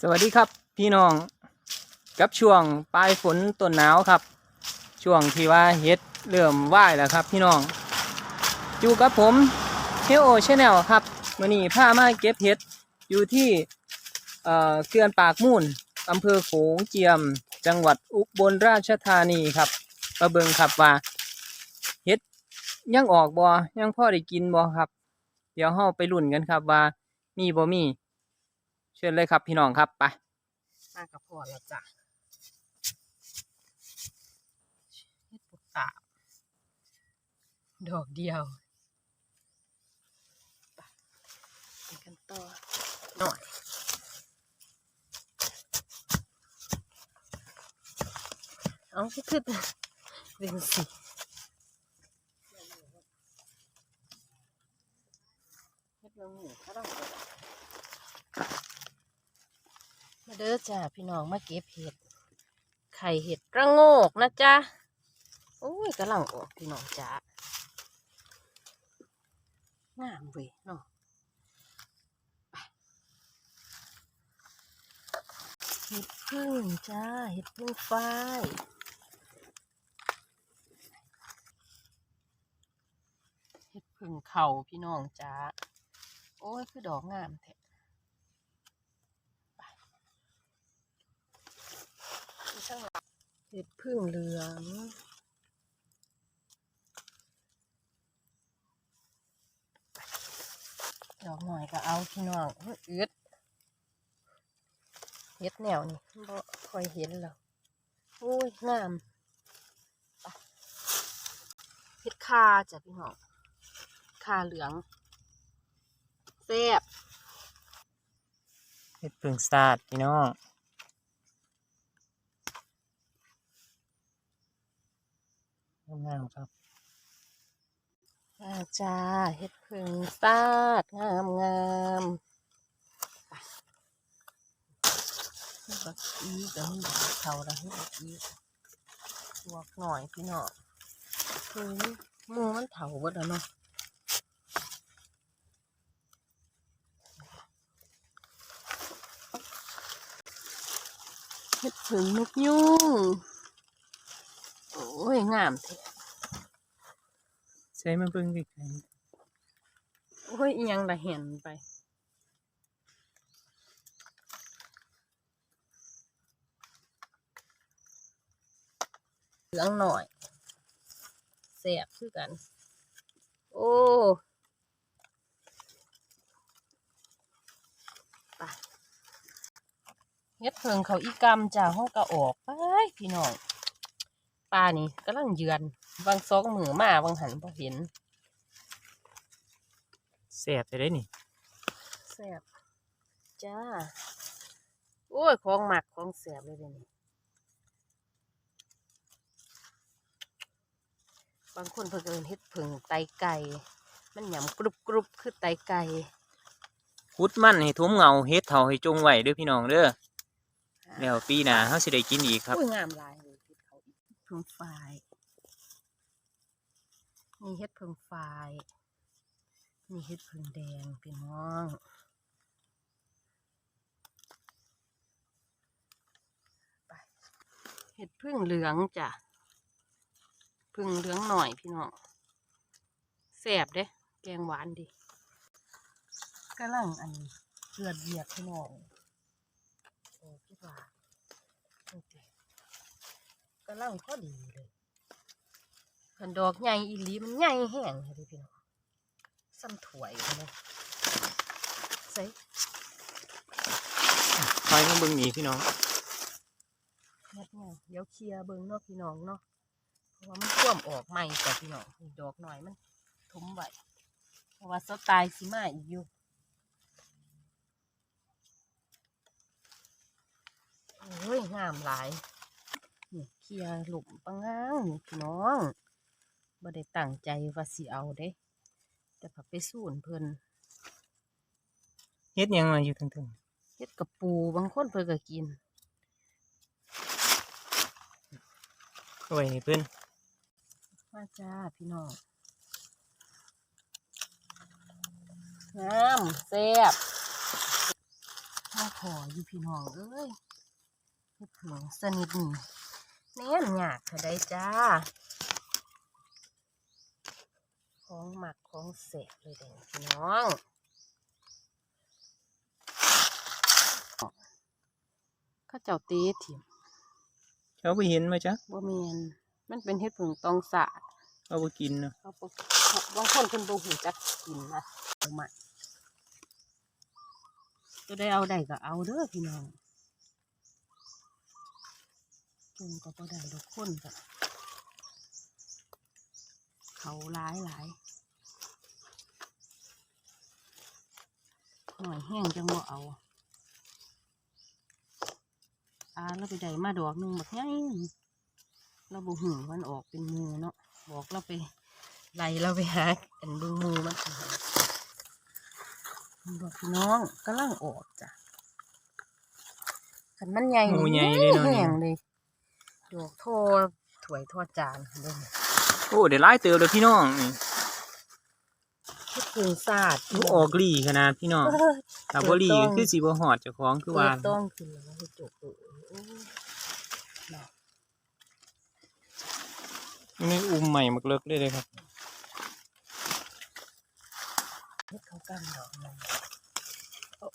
สวัสดีครับพี่น้องกับช่วงปลายฝนต้นหนาวครับ ช่วงที่ว่าเฮ็ดเริ่มว่ายแล้วครับพี่น้อง อยู่กับผมเฮโอชแนลครับมื่อนี้พามาเก็บเฮ็ดอยู่ที่เอ่อเขื่อนปากมูลอำเภอโขงเจียม จังหวัดอุบลราชธานีครับมาเบิงครับว่าเฮ็ดยังออกบ่ยังพ่อได้กินบ่ครับ เดี๋ยวเฮาไปลุ้นกันครับว่ามีบ่มี เชิญเลยครับพี่น้องครับไปมากับพ่อแล้วจ้ะเฮ็ดปุกตาบดอกเดียวไปกันต่อหน่อยเอาคือคือเป็นสิเฮ็ดเรื่องหมูเขาต้อง เด้อจ้าพี่น้องมาเก็บเห็ด ไข่เห็ดกระโงกนะจ๊ะโอ้ยกำลังออกพี่น้องจ้างามเว้ยเนาะเห็ดพึ่งจ้า เห็ดพึ่งฝ้ายเห็ดพึ่งเข่าพี่น้องจ้า โอ้ย คือดอกงามแท้ เห็ดพึ่งเหลืองดอกหน่อยก็เอาพี่น้องอื้ออึดเห็ดแนวนี่บ่ค่อยเห็นแล้วโอ้ยงามเห็ดคาจ้ะพี่น้องคาเหลืองแซ่บเฮ็ดพึ่งสาร์ทพี่น้อง งามครับอาจาเห็ดพึ่งซาดงามงามไปนี่ก็อีก็มีเขาละนี่ก็อีบวกหน่อยพี่น้อคือมือมันเถาเบิดแล้วเนาะเห็ดพึ่งนกยุงโอ้ยงามแท้ ใช้มาเบิ่งไกลโอ้ยยังละเห็นไปเหลืองหน่อยแสบคือกัน โอ้ไปเฮ็ดเพิงเขาอีกรรมจ้าห้องกระออกไปพี่น้องปลานี่กำลังเยือน บางซอกมือมาบางหันพอเห็นๆแซ่บไปได้นี่แสบจ้า โอ้ย ของหมักของแสบเลยเดี๋ยวนี้บางคนเพิ่งเอินเฮ็ดผึ่งไตไก่ มันหยำกรุบกรุบคือไตไก่คุดมันให้ทุ่มเงาเฮ็ดเถาให้จงไว้เด้อพี่น้องเด้อแล้วปีหน้าเฮาสิได้กินอีกครับ อุ้ยงามหลายเลยเฮ็ดเขาอีกเพิ่งฝาย นี่เฮ็ดเพิ่งฝายนี่เฮ็ดเพิ่งแดงพี่น้องไปเห็ดพึ่งเหลืองจ้ะพึ่งเหลืองหน่อยพี่น้องแสบเด้ แกงหวานดีกำลังอันเกลือดเบียดพี่น้องโอ้พี่ว่าโอเคกำลังพอดีเลย ขันดอกใหญ่อีหลีมันใหญ่แห้งเลยพี่น้องซ้ำถวยเลยใส่คอยมาเบิ่งนี่พี่น้องเฮ็ดเนี่ยเดี๋ยวเคลียร์เบิ่งเนาะพี่น้องเนาะเพราะว่ามันท่วมออกใหม่แต่พี่น้องนี่ดอกหน่อยมันทุ้มไว้เพราะว่าสไตล์สิมาอีกอยู่โอ้ยงามหลายนี่เคลียร์หลุมปังงางนี่พี่น้อง บ่ได้ตั้งใจว่าสิเอาเด้ แต่ผักไปสูนเพิ่นเฮ็ดหยังมาอยู่ถึงเฮ็ดกับปูบางคนเพิ่นก็กิน ๆเอาไว้ให้เพิ่นมาจ้าพี่น้องงามแซ่บมาขออยู่พี่น้องเอ้ยเฮ็ดเผืองสนิทนี่แน่นหยากเท่าใดจ้า ของหมักของเสกเลยเด้อพี่น้องเข้าเจ้าเต้ถิ่มเขาไปเห็นมาจ้ะบ่แม่นมันเป็นเฮ็ดเผืองตองสาดเขาไปกินเนาะเขาบ่เขาบางคนเพิ่นบ่ฮู้จักกินนะเอามาตัวได้เอาได้ก็เอาเด้อพี่น้องจุ่มก็บ่ได้ดอกคนก็ เขาหลายหลายหน่อยแห้งจังบ่เอาอาเราไปได้มาดอกหนึงบักใหญ่เราบ่หูมันออกเป็นหมูเนาะบอกเราไปไล่เราไปหาอันเบึงหมูมันสิหาบอกพี่น้องกำลังออกจ้ะขันมันใหญ่หมูใหญ่เลยเนาะแห้นี่งเลยดอกโทอถวยทอดจานเด้อ โอ้เดี๋ยวไล่เติบเลยพี่น้องนี่คิดถึงศาสตร์ลูกออกลี่ขนาดพี่น้องเออถ้าบ่ลี่ก็คือสีบ่หอดเจ้าของคือว่าเปิดต้องขึ้นแล้วให้จบเออโอ้ยน่ะนี่อุ้มใหม่มักเลิกได้เลยครับเฮ็ดเขากันดอกมันโอ้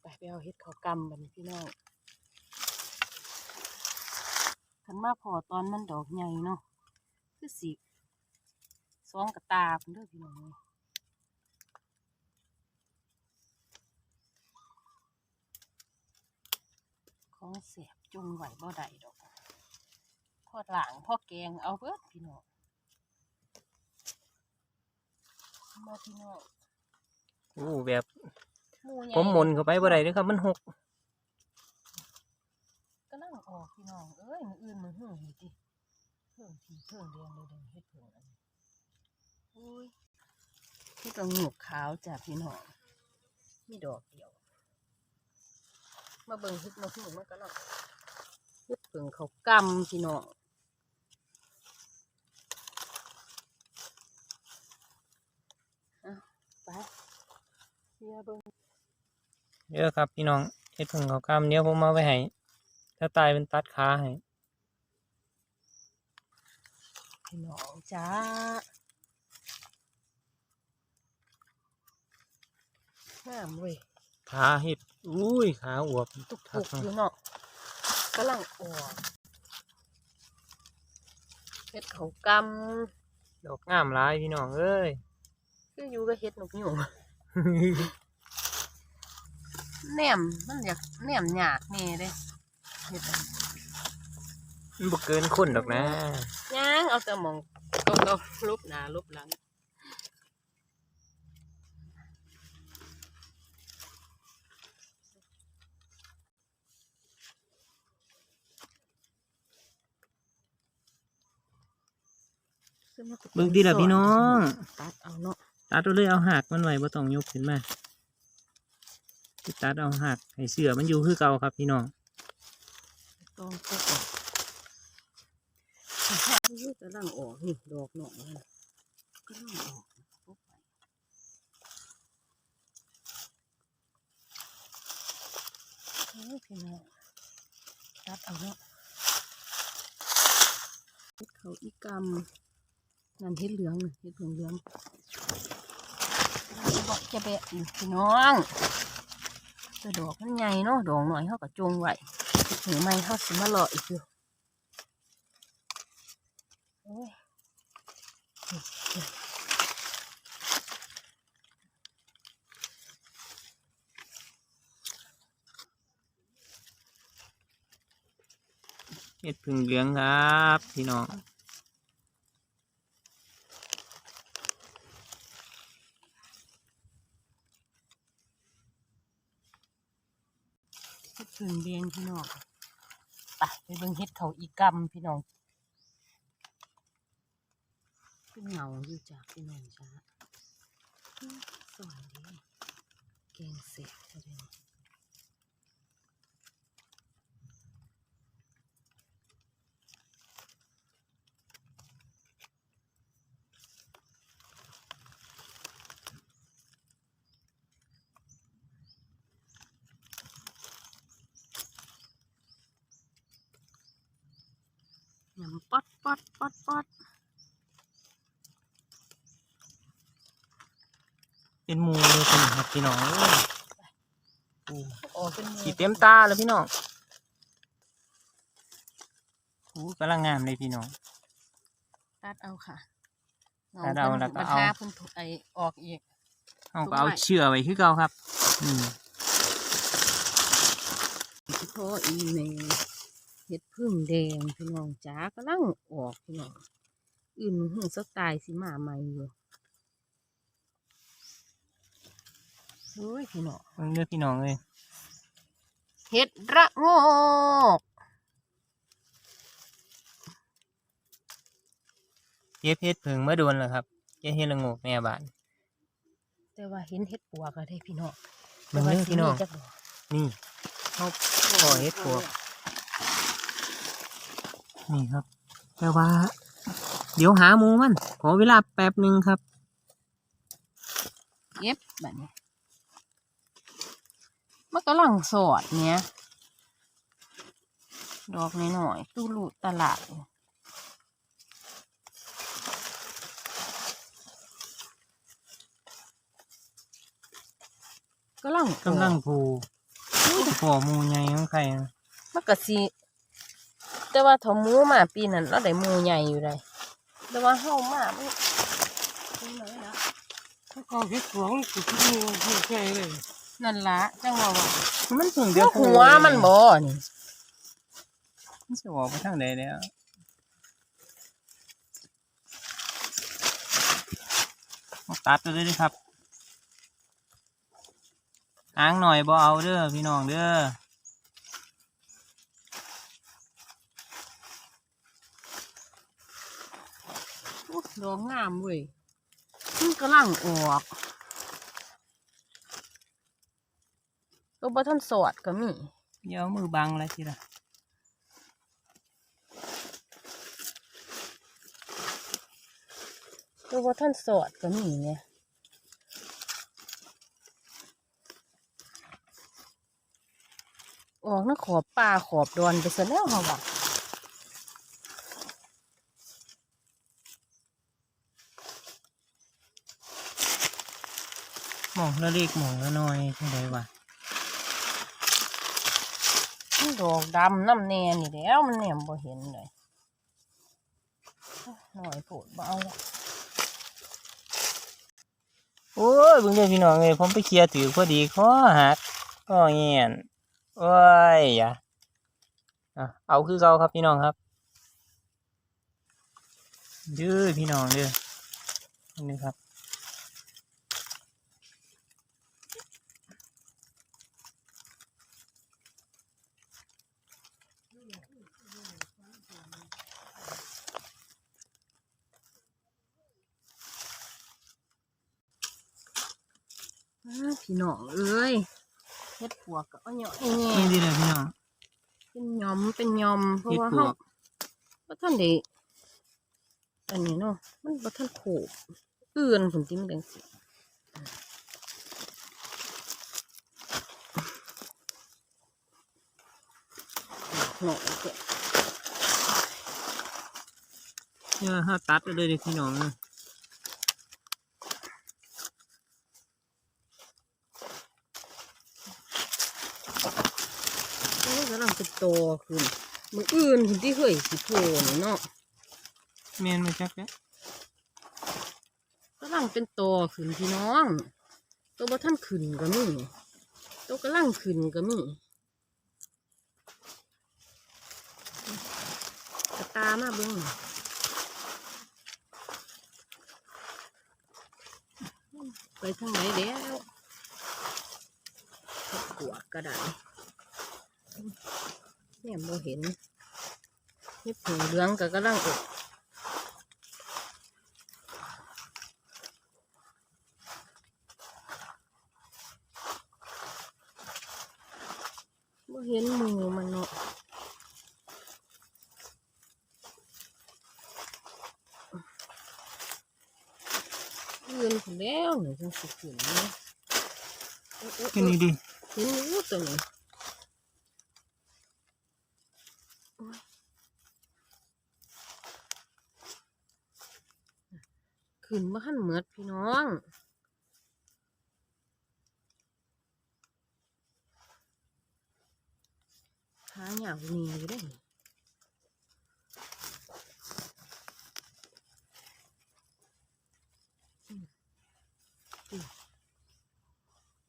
ไปไปเอาเฮ็ดเขากำบัดนพี่น้อง ขันมาพอตอนมันดอกใหญ่เนาะคือสิสองกระตาเพิ่นเด้อพี่น้องเอ้ยของเสียบจงไหวบ่ได้ดอกพอหลางพอแกงเอาเบิดพี่น้องมาพี่น้องโอ้แบบหมูใหญ่ผมหมุนเข้าไปบ่ได้เด้อครับมันหกก็นั่ง ออกพี่น้องเอ้ยมืออื่นมือหื้อเฮ็ดดิเพิ่งทีเพิ่งเรียนเลยเดินเฮ็ดเพิ่งอันนี้อุ้ยที่ตรงหนูกขาวจ้ะพี่น้องมีดอกเดียว มาเบิ่งเฮ็ดมาหื้อมันก็ลังเฮ็ดเพิ่งเขากำพี่น้องเอาไปเฮียเบิ่งเยอะครับพี่น้องเฮ็ดเพิ่งเขากำเนี้ยวผมมาไว้ให้ ถ้าตายเป็นตัดขาให้พี่น้องจ้าห้ามเว้ยขาเฮ็ดอุ้ยขาอวบตุกคัตุกกเนาะอยู่เนาะกำลังออกเฮ็ดเขากดอกงามหลายพี่น้องเอ้ยำคืออยู่ก็เฮ็ดนกอยู่แหนมมันอยากแหนมหยากแน่เด้เฮ็ดอัน มันบ่เกินคนดอกนะย่างเอาแต่หมองเอาเอาลุบหน้าลุบหลังซึ่มันก็เบิ่งดีล่ะพี่น้องตัดเอาเนาะตัดเอาเลยเอาหักมันไว้บ่ต้องยกขึ้นมาสิตัดเอาหักให้เสือมันอยู่คือเก่าครับพี่น้องต้ องก็ออกนี่กำลังออกนี่ดอกหน่อยนะกำลังออกปุ๊บไปโอ้พี่น้องตัดเอาเนาะเขาอีกำนั่นเฮ็ดเหลืองเฮ็ดเหลืองเหลืองจะบอกจะแบะพี่น้อง แต่ดอกมันใหญ่เนาะดอกหน่อยเขาก็จงไว้ หรือไม่เขาสิมาหล่ออีกอยู่โอ้ยเฮ็ดพึ่งเหลืองครับพี่น้องเฮ็ดพึ่งแดงพี่น้อง ไปไปเบิ่งเฮ็ดเขาอีกำพี่น้องเป็นเงาอยู่จ้ะพี่น้องจ้าสอสวยดีแกงเสร็จจะได้ ดป๊อดเป็นหมูเลยเป็นครับพี่น้องเอ้ยโอ้ออกเป็นหขี่เต็มตาแล้วพี่น้องโอ้กำลังงามเลยพี่น้อง ตัดเอาค่ะตัดเอาแล้วก็บัดเอาหาเพิ่นถูกไอออกอีกเอาก็เอาเชือกไว้คือเก่าครับ อืมโทรอีเมลเห็ดพึ่งแดงพี่น้องจ้ากำลังออกพี่น้องอื่นหึ่งสไตล์สิมาใหม่อยู่เฮ้ยพี่น้องเบิ่งเด้อพี่น้องเลยเห็ดระโงกเก็บเฮ็ดเพิงมาโดนแล้วครับเก็บเฮ็ดละโงกแม่บ้านแต่ว่าเห็นเห็ดปัวก็ได้พี่น้องเบิ่งเด้อพี่น้องแต่ว่าสิมีจักดอกนี่เขาพ่อเฮ็ดปวก นี่ครับ แต่ว่า เดี๋ยวหาหมูมัน ขอเวลาแป๊บหนึ่งครับ เย็บแบบนี้มันกำลังสอดเนี้ยดอกน้อยๆตู้ลูตลาดอยู่กำลังกำลังผูพ่อหมูใหญ่ของใครนะมันก็สิ แต่ว่าถมมูมาปีนั้นเราได้มูใหญ่อยู่เลยแต่ว่าเฮามาไม่ถ้าก็เฮ็ดของกูที่นี่ไม่ใช่เลยนั่นละจังว่าว่ามันเพิ่งเดียวหัวมันบ่นี่มันจะออกไปทางใดแล้วเอาตัดไปเลยด้ครับอ้างหน่อยบ่เอาเด้อพี่น้องเด้อ ดอกงามเว้ยมันกำลังออกตัวบ่ทันสอดก็มี เดี๋ยวมือบังแล้วทีละตัวบ่ทันสอดก็มีเนี่ยออกนะขอบป่าขอบดอนไปซะแล้วเฮาว่า หมองละเล็กหมองละน้อยจังไดวะดอกดำน้ำแนนี่แล้วมันแหนมบ่เห็นเลยหน่อยโผดเบาโอ้ยบิ่งเด้อพี่น้องเอ้ยผมไปเคลียร์ถือพอดีคอหักก็เงียนโอ้ยอย่าอะเอาคือเก่าครับพี่น้องครับเด้อพี่น้องเด้อนี่ครับ พี่น้องเอ้ยเฮ็ดปวกก็เอาเหยาะแง่นี่ดีเลยพี่น้องเป็นหยอมเป็นหยอมเพราะว่าเฮ็ดปวเฮากบ่ทันได้อันนี้เนาะมันบ่ทันโขบเอื่อนผุนติมันจังซี่หน่อยเด้อเนี่ยฮะตัดไปเลยเด้อพี่น้องเอ้ย โอ้ยกำลังจะโตขึ้นมืออื่นผุนที่เฮ้ยสิโผล่นี่เนาะแม่นมาจักแล้วกำลังเป็นโตขึ้นพี่น้อง ตัวบ่ท่านขึ้นก็มีตัวกำลังขึ้นก็มีกระตามาเบิ้งไปทางไหนแล้วปวกกระดาษ เนี่ยโมเห็นเห็ดผงเหลืองก็กำลังอกบ่เห็นมือมันเนาะเงินผมแล้วเนี่ยจังสิขึ้นเนาะโอ๊ะโอ๊ะแค่นี้ดิเห็นอยู่ตัวนี้โอ๊ย ขึ้นมาขั้นเหมือดพี่น้องหาหยาบเนียอยู่ได้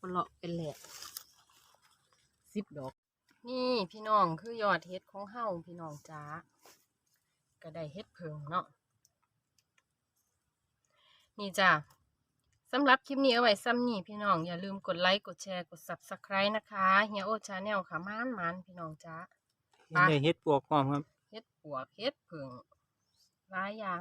ปลาะเป็นแหลกสิบดอก นี่พี่น้องคือยอดเฮ็ดของเฮาพี่น้องจ้าก็ได้เฮ็ดเพิงเนาะ นี่จ้าสำหรับคลิปนี้เอาไว้ซ้ำนี่พี่น้อง อย่าลืมกดไลค์กดแชร์กด subscribe นะคะเฮียโอชาแนลค่ะมานมันๆพี่น้องจ้าเห็นได้เฮ็ดปวกพร้อมครับ เฮ็ดปวกเฮ็ดผึ่งหลายอย่าง